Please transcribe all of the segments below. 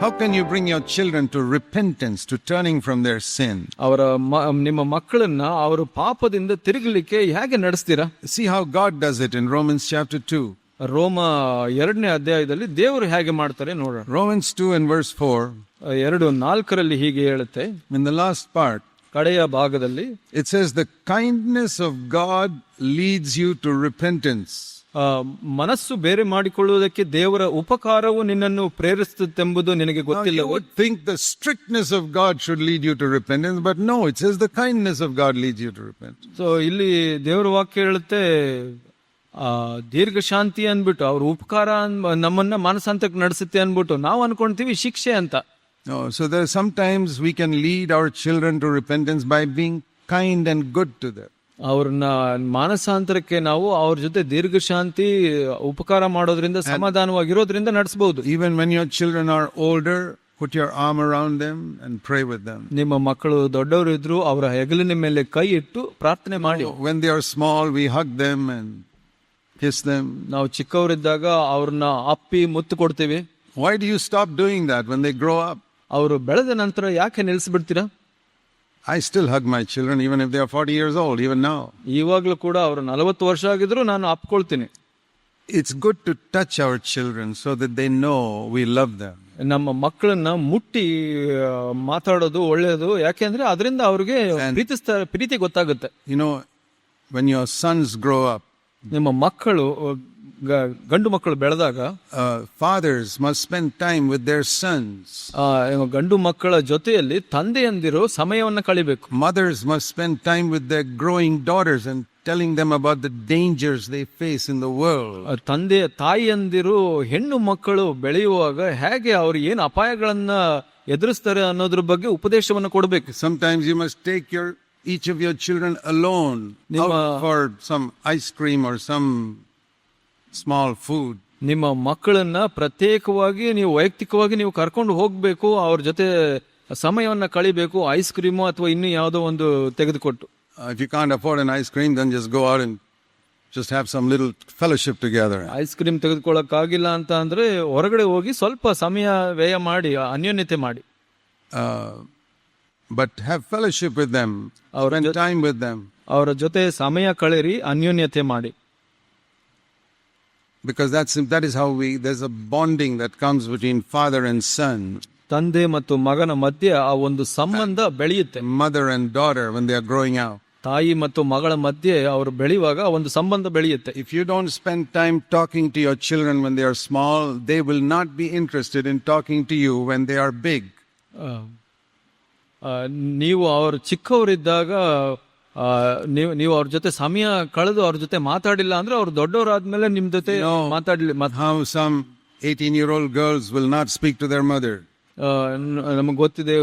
How can you bring your children to repentance, to turning from their sin? ಅವರ ಮ- ನಿಮ್ಮ ಮಕ್ಕಳನ್ನ ಅವರು ಪಾಪದಿಂದ ತಿರುಗಲಿಕ್ಕೆ ಹೇಗೆ ನಡೆಸ್ತೀರಾ See how God does it in Romans chapter 2. ರೋಮ ಎರಡನೇ ಅಧ್ಯಾಯದಲ್ಲಿ ದೇವರು ಹೇಗೆ ಮಾಡ್ತಾರೆ ನೋಡೋಣ Romans 2 and verse 4, ಎರಡು ನಾಲ್ಕರಲ್ಲಿ ಹೀಗೆ ಹೇಳುತ್ತೆ in the last part, ಕಡೆಯ ಭಾಗದಲ್ಲಿ it says, The kindness of God leads you to repentance. ಮನಸ್ಸು ಬೇರೆ ಮಾಡಿಕೊಳ್ಳುವುದಕ್ಕೆ ದೇವರ ಉಪಕಾರವು ನಿನ್ನನ್ನು ಪ್ರೇರಿಸುತ್ತೆಂಬುದು ನಿನಗೆ ಗೊತ್ತಿಲ್ಲ think think the strictness of God should lead you to repentance, but no, it the kindness of God leads you to repentance. So ಇಲ್ಲಿ ದೇವರ ವಾಕ್ಯ ಹೇಳುತ್ತೆ ದೀರ್ಘ ಶಾಂತಿ ಅಂದ್ಬಿಟ್ಟು ಅವ್ರ ಉಪಕಾರ ನಮ್ಮನ್ನ ಮಾನಸಾಂತಕ್ಕೆ ನಡೆಸುತ್ತೆ ಅಂದ್ಬಿಟ್ಟು ನಾವು ಅನ್ಕೊಂತೀವಿ ಶಿಕ್ಷೆ ಅಂತ so so there times we can lead our children to repentance by being kind and good to them. ಅವ್ರನ್ನ ಮಾನಸಾಂತರಕ್ಕೆ ನಾವು ಅವ್ರ ಜೊತೆ ದೀರ್ಘ ಶಾಂತಿ ಉಪಕಾರ ಮಾಡೋದ್ರಿಂದ ಸಮಾಧಾನವಾಗಿರೋದ್ರಿಂದ ನಡೆಸಬಹುದು even when your children are older put your arm around them and pray with them ನಿಮ್ಮ ಮಕ್ಕಳು ದೊಡ್ಡವರು ಇದ್ರು ಅವರ ಹೆಗಲಿನ ಮೇಲೆ ಕೈ ಇಟ್ಟು ಪ್ರಾರ್ಥನೆ ಮಾಡಿ. When they are small we hug them and kiss them ನಾವು ಚಿಕ್ಕವರಿದ್ದಾಗ ಅವ್ರನ್ನ ಅಪ್ಪಿ ಮುತ್ತು ಕೊಡ್ತೀವಿ. Why do you stop doing that when they grow up ಅವರು ಬೆಳೆದ ನಂತರ ಯಾಕೆ ನಿಲ್ಸಿಬಿಡ್ತೀರಾ I still hug my children even if they are 40 years old, even now. ಇವಾಗ್ಲೂ ಕೂಡ ಅವರು ನಲವತ್ತು ವರ್ಷ ಆಗಿದ್ರು ನಾನು ಅಪ್ಕೊಳ್ತೀನಿ It's good to touch our children so that they know we love them. ನಮ್ಮ ಮಕ್ಕಳನ್ನ ಮುಟ್ಟಿ ಆ, ಮಾತಾಡೋದು ಒಳ್ಳೆಯದು ಯಾಕೆಂದ್ರೆ ಅದರಿಂದ ಅವ್ರಿಗೆ ಪ್ರೀತಿಸ್ತಾ ಪ್ರೀತಿ ಗೊತ್ತಾಗುತ್ತೆ You know, when your sons grow up, ನಿಮ್ಮ ಮಕ್ಕಳು ಗ- ಗಂಡು ಮಕ್ಕಳು ಬೆಳೆದಾಗ fathers must spend time with their sons ಗಂಡು ಮಕ್ಕಳ ಜೊತೆಯಲ್ಲಿ ತಂದೆಯಂದಿರು ಸಮಯವನ್ನು ಕಳಿಬೇಕು. Mothers must spend time with the growing daughters and telling them about the dangers they face in the. ಆ, ತಂದೆ ತಾಯಿಯಂದಿರು ಹೆಣ್ಣು ಮಕ್ಕಳು ಬೆಳೆಯುವಾಗ ಹೇಗೆ ಅವರು ಏನು ಅಪಾಯಗಳನ್ನ ಎದುರಿಸ್ತಾರೆ ಅನ್ನೋದ್ರ ಬಗ್ಗೆ ಉಪದೇಶವನ್ನು ಕೊಡಬೇಕು. Sometimes you must take each each of children children alone out some ice cream or some small food. ನಿಮ್ಮ ಮಕ್ಕಳನ್ನ ಪ್ರತ್ಯೇಕವಾಗಿ ನೀವು ವೈಯಕ್ತಿಕವಾಗಿ ನೀವು ಕರ್ಕೊಂಡು ಹೋಗ್ಬೇಕು ಅವ್ರ ಜೊತೆ ಸಮಯವನ್ನ ಕಳಿಬೇಕು ಐಸ್ ಕ್ರೀಮು ಅಥವಾ ಇನ್ನು ಯಾವುದೋ ಒಂದು ತೆಗೆದುಕೊಟ್ಟು Uh, if you can't afford an ice cream, then just go out and just have some little fellowship together. Ice cream ತೆಗೆದುಕೊಳ್ಳಕ್ಕಾಗಿಲ್ಲ ಅಂತ ಅಂದ್ರೆ ಹೊರಗಡೆ ಹೋಗಿ ಸ್ವಲ್ಪ ಸಮಯ ವ್ಯಯ ಮಾಡಿ ಅನ್ಯೋನ್ಯತೆ ಮಾಡಿ but but have fellowship with them, spend time with them, ಅವರ ಜೊತೆ ಸಮಯ ಕಳೆರಿ ಅನ್ಯೋನ್ಯತೆ ಮಾಡಿ because that's that is how we. There's a bonding that comes between father and son, ತಂದೆ ಮತ್ತು ಮಗನ ಮಧ್ಯೆ ಆ ಒಂದು ಸಂಬಂಧ ಬೆಳೆಯುತ್ತೆ mother and daughter when they are growing out. ತಾಯಿ ಮತ್ತು ಮಗಳ ಮಧ್ಯೆ ಅವರು ಬೆಳೆಯುವಾಗ ಆ ಒಂದು ಸಂಬಂಧ ಬೆಳೆಯುತ್ತೆ If you don't spend time talking to your children when they are small, they will not be interested in talking to you when they are big. ಆ, ಆ, ನೀವು ಅವರು ಚಿಕ್ಕವರಿದ್ದಾಗ ಆ, ನೀವು ನೀವು ಅವ್ರ ಜೊತೆ ಸಮಯ ಕಳೆದು ಅವ್ರ ಜೊತೆ ಮಾತಾಡಿಲ್ಲ ಅಂದ್ರೆ ಅವ್ರು ದೊಡ್ಡವರಾದ್ಮೇಲೆ ನಿಮ್ ಜೊತೆ ಮಾತಾಡಲಿ some eighteen year old girls will not speak to their mother ನಮಗೆ ಗೊತ್ತಿದೆ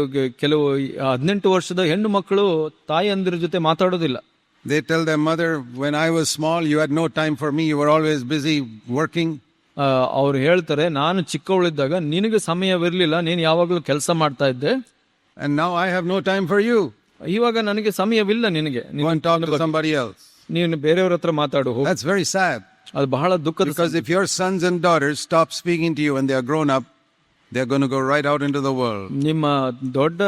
ಕೆಲವು ಹದಿನೆಂಟು ವರ್ಷದ ಹೆಣ್ಣು ಮಕ್ಕಳು ತಾಯಿಯಂದಿರ ಜೊತೆ ಮಾತಾಡೋದಿಲ್ಲ. They tell the mother when I was small you had no time for me you are always busy working ಅವ್ರು ಹೇಳ್ತಾರೆ ನಾನು ಚಿಕ್ಕವಳಿದ್ದಾಗ ನಿನಗೆ ಸಮಯವಿರಲಿಲ್ಲ. ನೀನು ಯಾವಾಗಲೂ ಕೆಲಸ ಮಾಡ್ತಾ ಇದ್ದೆ. And now I have no time for you ಇವಾಗ ನನಗೆ ಸಮಯವಿಲ್ಲ ನಿನಗೆ Go and talk to somebody else. ನೀನು ಬೇರೆಯವ್ರ ಹತ್ರ ಮಾತಾಡು ಹೋಗು. That's very sad. ಅದು ಬಹಳ ದುಃಖದ Because if your sons and daughters stop speaking to you when they are grown up, they're going to go right out into the world. ನಿಮ್ಮ ದೊಡ್ಡ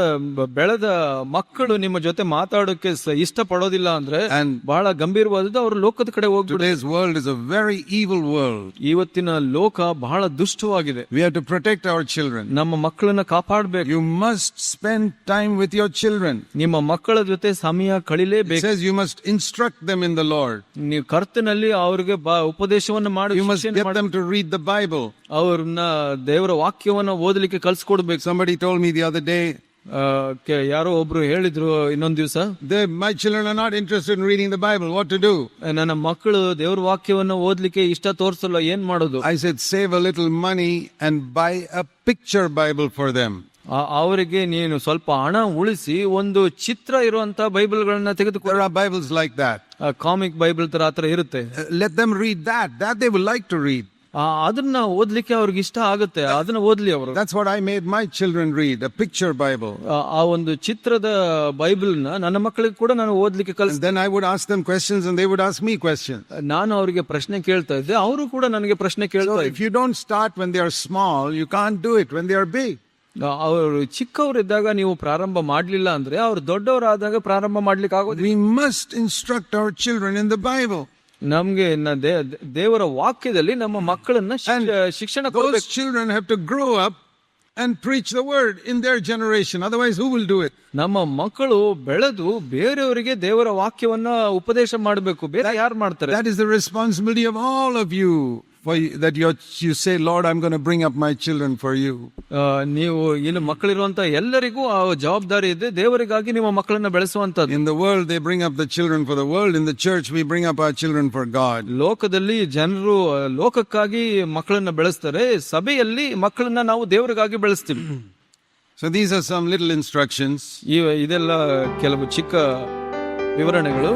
ಬೆಳೆದ ಮಕ್ಕಳು ನಿಮ್ಮ ಜೊತೆ ಮಾತಾಡೋಕೆ ಸ- ಇಷ್ಟಪಡೋದಿಲ್ಲ ಅಂದ್ರೆ And ಬಹಳ ಗಂಭೀರವಾದದ್ದು ಅವ್ರು ಲೋಕದ ಕಡೆ ಹೋಗ್ಬಿಟ್ಟು today's world is a very evil world. ಇವತ್ತಿನ ಲೋಕ ಬಹಳ ದುಷ್ಟವಾಗಿದೆ We have to protect our children. ನಮ್ಮ ಮಕ್ಕಳನ್ನ ಕಾಪಾಡಬೇಕು You must spend time with your children. ನಿಮ್ಮ ಮಕ್ಕಳ ಜೊತೆ ಸಮಯ ಕಳಿಲೇಬೇಕು says you must instruct them in the Lord. ನೀವು ಕರ್ತನಲ್ಲಿ ಅವರಿಗೆ ಉಪದೇಶವನ್ನು ಮಾಡಿ You must ಶಿಕ್ಷೆಯನ್ನು get them to read the Bible. ಅವ್ರನ್ನ ದೇವರ ವಾಕ್ಯವನ್ನು ಓದಲಿಕ್ಕೆ ಕಲ್ಸ್ಕೊಡ್ಬೇಕು Somebody told me the other day, ಆ, ಕೆ- ಯಾರೋ ಒಬ್ರು ಹೇಳಿದ್ರು ಇನ್ನೊಂದ್ ದಿವಸ they, my children are not interested in reading the Bible. What to do? ನನ್ನ ಮಕ್ಕಳು ದೇವ್ರ ವಾಕ್ಯವನ್ನು ಓದ್ಲಿಕ್ಕೆ ಇಷ್ಟ ತೋರ್ಸಲ್ಲ ಏನ್ ಮಾಡೋದು I said, save a little money and buy a picture Bible for them. ಆ- ಅವರಿಗೆ ನೀನು ಸ್ವಲ್ಪ ಹಣ ಉಳಿಸಿ ಒಂದು ಚಿತ್ರ ಇರುವಂತ ಬೈಬಲ್ಗಳನ್ನ ತೆಗೆದುಕೊ There Bibles like like that. Comic Bible ತರ ಆತರ ಇರುತ್ತೆ let let them read that. That they will like to read. ಅದನ್ನ ಓದ್ಲಿಕ್ಕೆ ಅವ್ರಿಗೆ ಇಷ್ಟ ಆಗುತ್ತೆ ಅದನ್ನ ಓದ್ಲಿ ಅವರು That's what I made my children read, a picture Bible. ಆ- ಆ ಒಂದು ಚಿತ್ರದ ಬೈಬಲ್ನ ನನ್ನ ಮಕ್ಕಳಿಗೆ ಕೂಡ ನಾನು ಓದ್ಲಿಕ್ಕೆ ಕಲಿಸ್ And then I would ask them questions and they would ask me questions. ನಾನು ಅವರಿಗೆ ಪ್ರಶ್ನೆ ಕೇಳ್ತಾ ಇದ್ದೆ ಅವರು ಕೂಡ ನನಗೆ ಪ್ರಶ್ನೆ ಕೇಳ್ತಾ So ಇದ್ರು if you don't start when they are small, you can't do it when they are big. ಅವರು ಚಿಕ್ಕವರಿದ್ದಾಗ ನೀವು ಪ್ರಾರಂಭ ಮಾಡ್ಲಿಲ್ಲ ಅಂದ್ರೆ ಅವ್ರು ದೊಡ್ಡವರಾದಾಗ ಪ್ರಾರಂಭ ಮಾಡ್ಲಿಕ್ಕೆ ಆಗೋದಿಲ್ಲ We must instruct our children in the Bible. ನಮ್ಗೆ ದೇ- ದೇವರ ವಾಕ್ಯದಲ್ಲಿ ನಮ್ಮ ಮಕ್ಕಳನ್ನ ಶಿಕ್ಷಣ children have to grow up and preach the word in their generation. Otherwise, who will do it? ನಮ್ಮ ಮಕ್ಕಳು ಬೆಳೆದು ಬೇರೆಯವರಿಗೆ ದೇವರ ವಾಕ್ಯವನ್ನ ಉಪದೇಶ ಮಾಡಬೇಕು ಬೇರೆ ಯಾರು ಮಾಡ್ತಾರೆ that is the responsibility of all of you. For you, that you you say, Lord, I'm going to bring up my children for you. ಆ, ನೀವು ಇಲ್ಲಿ ಮಕ್ಕಳಿರುವಂತ ಎಲ್ಲರಿಗೂ ಆ ಜವಾಬ್ದಾರಿ ಇದೆ ದೇವರಿಗಾಗಿ ನಿಮ್ಮ ಮಕ್ಕಳನ್ನ ಬೆಳೆಸುವಂತದ್ದು In the world, they bring up the children for the world. In the church, we bring up our children for God. ಲೋಕದಲ್ಲಿ ಜನರು ಆ, ಲೋಕಕ್ಕಾಗಿ ಮಕ್ಕಳನ್ನ ಬೆಳೆಸ್ತಾರೆ ಸಭೆಯಲ್ಲಿ ಮಕ್ಕಳನ್ನ ನಾವು ದೇವರಿಗಾಗಿ ಬೆಳೆಸ್ತೀವಿ So these are some little instructions. ಈ ಇದೆಲ್ಲ ಕೆಲವು ಚಿಕ್ಕ ವಿವರಣೆಗಳು